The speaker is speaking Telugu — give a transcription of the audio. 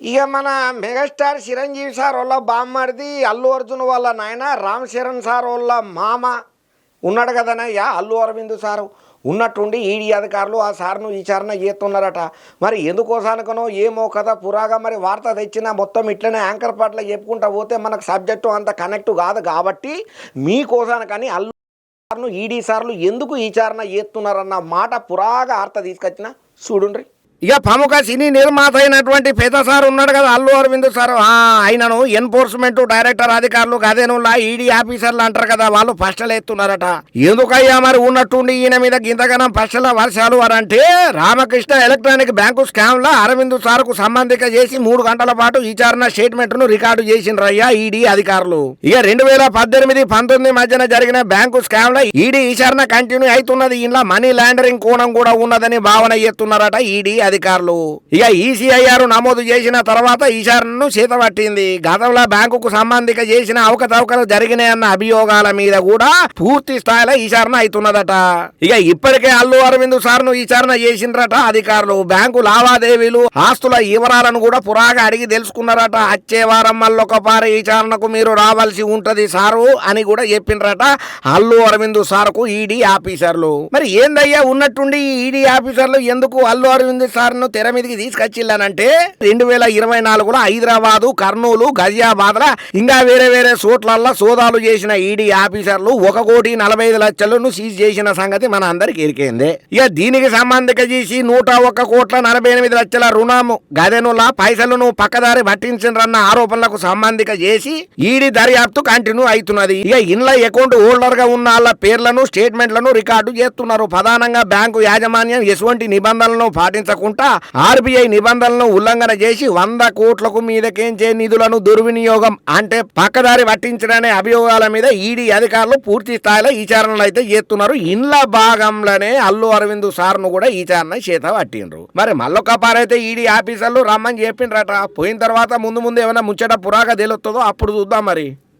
ఇక మన మెగాస్టార్ చిరంజీవి సార్ వాళ్ళ బామ్మడిది అల్లు అర్జున్ వాళ్ళ నాయన రామ్ చరణ్ సార్ వాళ్ళ మామ ఉన్నాడు కదనయ్యా అల్లు అరవింద్ సారు. ఉన్నట్టుండి ఈడీ అధికారులు ఆ సార్ను విచారణ చేస్తున్నారట. మరి ఎందుకోసానికనో ఏమో కదా పురాగా మరి వార్త తెచ్చినా మొత్తం ఇట్లనే యాంకర్ పాటలు చెప్పుకుంటా పోతే మనకు సబ్జెక్టు అంత కనెక్ట్ కాదు కాబట్టి మీకోసానికని అల్లు సార్ను ఈడీ సార్లు ఎందుకు విచారణ చేస్తున్నారన్న మాట పురాగా వార్త తీసుకొచ్చిన చూడుండ్రీ. ఇక ప్రముఖ సినీ నిర్మాత అయినటువంటి పెద్ద సార్ ఉన్నాడు కదా అల్లు అరవింద్ సార్. ఆ, ఆయనను ఎన్ఫోర్స్మెంట్ డైరెక్టర్ అధికారులు గదేనులా ఈడీ ఆఫీసర్లు అంటారు కదా వాళ్ళు ఫస్టలు ఎత్తున్నారట ఎందుకయ్యా మరి ఉన్నట్టుండి ఈయన మీద గింతగనం ఫస్టల వర్షాలు అని అంటే రామకృష్ణ ఎలక్ట్రానిక్ బ్యాంకు స్కామ్లో అరవింద్ సార్కు సంబంధిక చేసి మూడు గంటల పాటు విచారణ స్టేట్మెంట్ను రికార్డు చేసిండ్రయ్యా ఈడీ అధికారులు. ఇక రెండు వేల పద్దెనిమిది పంతొమ్మిది మధ్యన జరిగిన బ్యాంకు స్కామ్లో ఈడీ విచారణ కంటిన్యూ అవుతున్నది. ఇంట్లో మనీ లాండరింగ్ కోణం కూడా ఉన్నదని భావన చేస్తున్నారట ఈడీ అధికారులు ఇక ఈసీఐఆర్ నమోదు చేసిన తర్వాత విచారణను చేతపట్టింది గతంలో బ్యాంకుకు సంబంధిక చేసిన అవకతవకలు జరిగినాయన్న అభియోగాల మీద కూడా పూర్తి స్థాయిలో విచారణ అవుతున్నదట. ఇక ఇప్పటికే అల్లు అరవింద్ సార్ను విచారణ చేసిండ్రట అధికారులు. బ్యాంకు లావాదేవీలు ఆస్తుల వివరాలను కూడా పురాగా అడిగి తెలుసుకున్నారట. వచ్చే వారం మళ్ళొకపారి విచారణకు మీరు రావాల్సి ఉంటది సారు అని కూడా చెప్పిండ్రట అల్లు అరవింద్ సార్కు ఈడీ ఆఫీసర్లు. మరి ఏందయ్యా ఉన్నట్టుండి ఈ ఈడీ ఆఫీసర్లు? ఎందుకు అల్లు అరవింద్ సార్ను తెర మీదకి తీసుకొచ్చిల్లానంటే రెండు వేల ఇరవై నాలుగులో హైదరాబాదు కర్నూలు గజియాబాద్ ఇంకా వేరే వేరే చోట్లల్లో సోదాలు చేసిన ఈడీ ఆఫీసర్లు ఒక కోటి నలభై ఐదు లక్షలను సీజ్ చేసిన సంగతి మన అందరికి ఎరికైంది ఇక దీనికి సంబంధిక చేసి నూట ఒక్క కోట్ల నలభై ఎనిమిది లక్షల రుణము గదెనుల పైసలను పక్కదారి పట్టించరన్న ఆరోపణలకు సంబంధిక చేసి ఈడీ దర్యాప్తు కంటిన్యూ అవుతున్నది. ఇక ఇండ్ల అకౌంట్ హోల్డర్గా ఉన్న వాళ్ళ పేర్లను స్టేట్మెంట్లను రికార్డు చేస్తున్నారు. ప్రధానంగా బ్యాంకు యాజమాన్యం ఎటువంటి నిబంధనలను పాటించకుండా ఆర్బీఐ నిబంధనలను ఉల్లంఘన చేసి వంద కోట్లకు మీదకేంచే నిధులను దుర్వినియోగం అంటే పక్కదారి పట్టించడనే అభియోగాల మీద ఈడీ అధికారులు పూర్తి స్థాయిలో విచారణలు అయితే చేస్తున్నారు. ఇండ్ల భాగంలోనే అల్లు అరవింద్ సార్ను కూడా విచారణ చేత పట్టిండ్రు. మరి మళ్ళొక పారైతే ఈడీ ఆఫీసర్లు రమ్మని చెప్పిండ్రట. పోయిన తర్వాత ముందు ముందు ఏమైనా ముచ్చట పురాగా తెలుస్తుందో అప్పుడు చూద్దాం మరి.